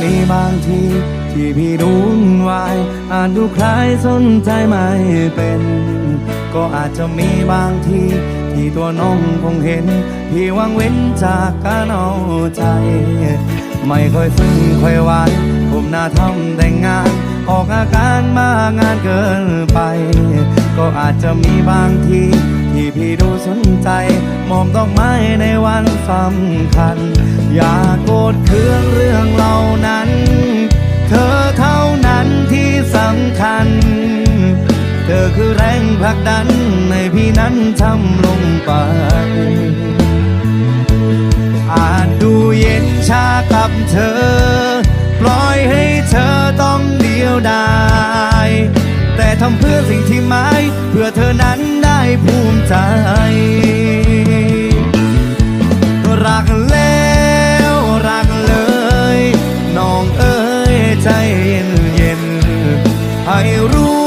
มีบางที ที่พี่ดูนวายอาจดูคล้ายสนใจไม่เป็น ก็อาจจะมีบางที ที่ตัวน้องคงเห็น พี่วางเว้นจากการเอาใจ ไม่ค่อยซึ้งค่อยวานผมหน้าทำแต่งงาน ออกอาการมางานเกินไป ก็อาจจะมีบางที ที่พี่ดูสนใจ มองดอกไม้ในวันสำคัญ อย่าโกรธเคืองเรื่องเหล่านั้น เธอเท่านั้นที่สำคัญ เธอคือแรงผลักดันในพี่นั้นทำลงไปอาจดูเย็นชากับเธอ ปล่อยให้เธอต้องเดียวดาย แต่ทำเพื่อสิ่งที่หมายเพื่อเธอนั้น ใจ รักแล้วรักเลย น้องเอ้ยใจเย็นเย็นๆให้รู้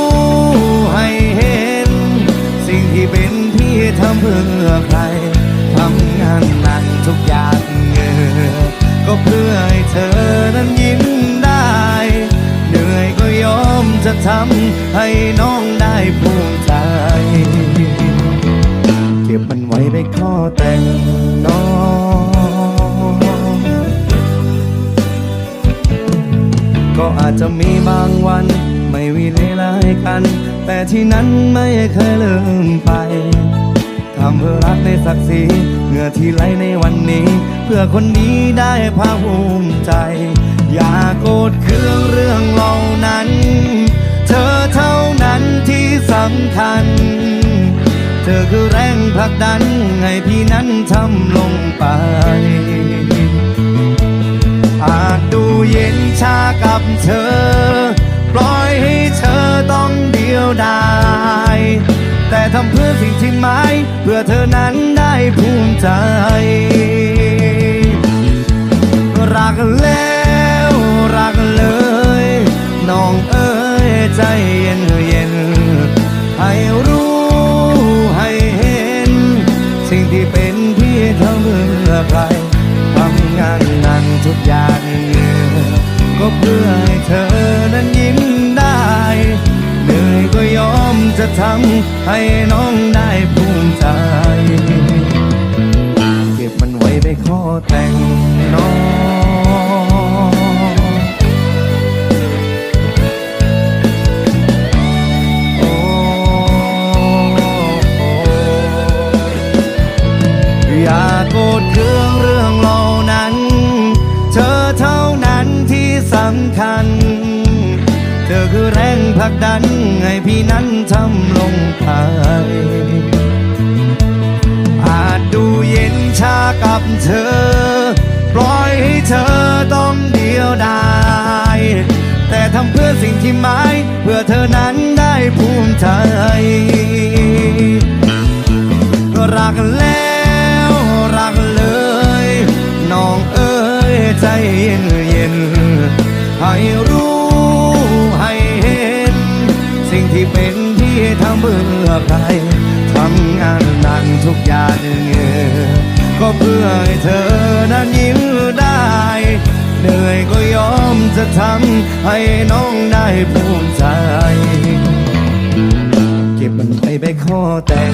ให้เห็น สิ่งที่เป็นพี่ทำเพื่อใครทำงานหนักทุกอย่างเงอก็เพื่อให้เธอนั้นยิ้มได้ เหนื่อยก็ยอมจะทำให้น้องได้ภูมิ ใจเก็บมันไว้ข้อแต่งน้องก็อาจจะมีบางวัน ไม่วิเลไลกัน แต่ที่นั้นไม่เคยลืมไปทำเพื่อรักในศักดิ์ศรีเหงื่อที่ไหลในวันนี้ เพื่อคนนี้ได้ภาคภูมิใจ อย่าโกรธเคืองเรื่องเหล่านั้น เธอเท่านั้นที่สำคัญ เธอคือแรงผลักดัน ให้พี่นั้นทำลงไป อาจดูเย็นชากับเธอ ปล่อยให้เธอต้องเดียวดายแต่ทำเพื่อสิ่งที่หมายเพื่อเธอนั้นได้ภูมิใจรักแล้ว พื่อให้เธอนั้นยิ้มได้เหนื่อยก็ยอมจะทำให้น้องได้ภูมิใจเก็บมันไว้ในข้อแต่งน้องโอ้อย่าโกรธเคืองเรื่อำคัญ เธอคือแรงผลักดันให้พี่นั้นทำลงไปอาจดูเย็นชากับเธอ ปล่อยให้เธอต้องเดียวดายแต่ทำเพื่อสิ่งที่หมายเพื่อเธอนั้นได้ภูมิใจรักแล้วรักเลย น้องเอ้ยใจเย็นเย็น ให้รู้ให้เห็น สิ่งที่เป็นที่ทำเพื่อใครทำงานหนักทุกอย่างเงอก็เพื่อให้เธอนั้นยิ้มได้เหนื่อยก็ยอมจะทำให้น้องได้ภูมิใจ เก็บมันไปไปข้อแต่ง